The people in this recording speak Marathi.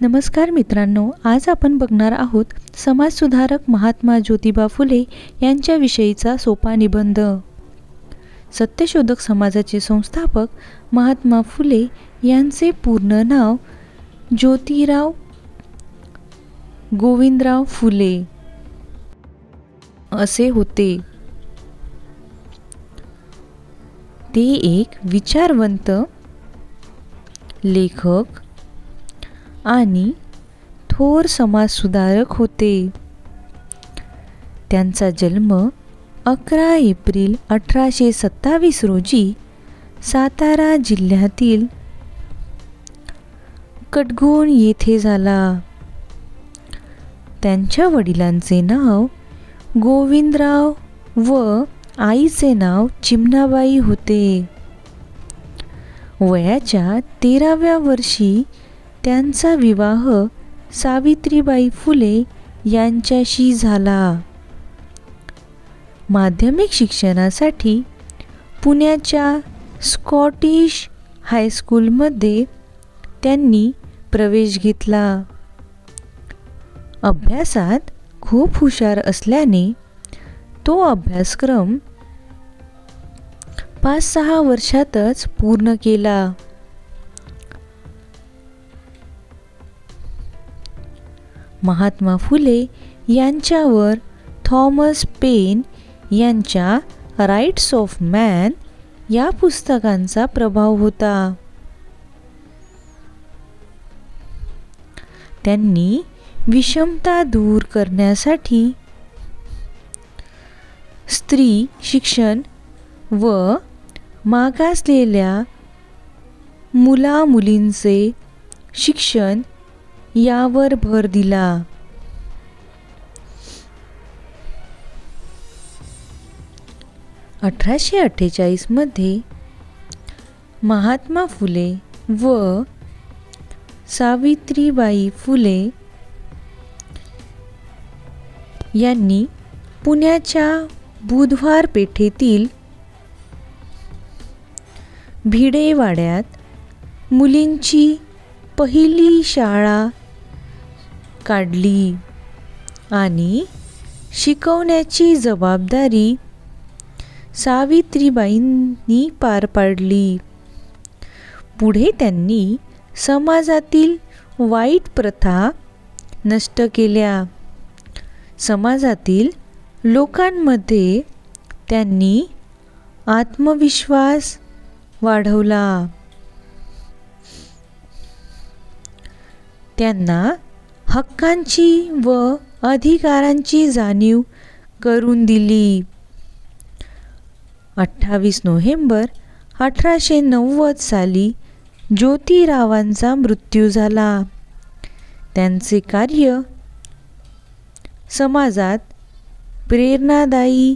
नमस्कार मित्रांनो आज आपण बघणार आहोत समाजसुधारक महात्मा ज्योतिबा फुले यांच्याविषयीचा सोपा निबंध. सत्यशोधक समाजाचे संस्थापक महात्मा फुले यांचे पूर्ण नाव ज्योतिराव गोविंदराव फुले असे होते. ते एक विचारवंत लेखक आणि थोर समाजसुधारक होते. त्यांचा जन्म अकरा एप्रिल अठराशे सत्तावीस रोजी सातारा जिल्ह्यातील कटगोण येथे झाला. त्यांच्या वडिलांचे नाव गोविंदराव व आईचे नाव चिमणाबाई होते. वयाच्या तेराव्या वर्षी त्यांचा विवाह सावित्रीबाई फुले यांच्याशी झाला. माध्यमिक शिक्षणासाठी पुण्याच्या स्कॉटिश हायस्कूलमध्ये त्यांनी प्रवेश घेतला. अभ्यासात खूप हुशार असल्याने तो अभ्यासक्रम पाच सहा वर्षातच पूर्ण केला. महात्मा फुले यांच्यावर थॉमस पेन यांच्या राईट्स ऑफ मॅन या पुस्तकांचा प्रभाव होता. त्यांनी विषमता दूर करण्यासाठी स्त्री शिक्षण व मागासलेल्या मुला मुलींचे शिक्षण यावर भर दिला. अठराशे अठ्ठेचाळीसमध्ये महात्मा फुले व सावित्रीबाई फुले यांनी पुण्याच्या बुधवार पेठेतील भिडेवाड्यात मुलींची पहिली शाळा काढली आणि शिकवण्याची जबाबदारी सावित्रीबाईंनी पार पाडली. पुढे त्यांनी समाजातील वाईट प्रथा नष्ट केल्या. समाजातील लोकांमध्ये त्यांनी आत्मविश्वास वाढवला. त्यांना हक्कांची व अधिकारांची जाणीव करून दिली. अठ्ठावीस नोव्हेंबर अठराशे नव्वद साली ज्योतिरावांचा मृत्यू झाला. त्यांचे कार्य समाजात प्रेरणादायी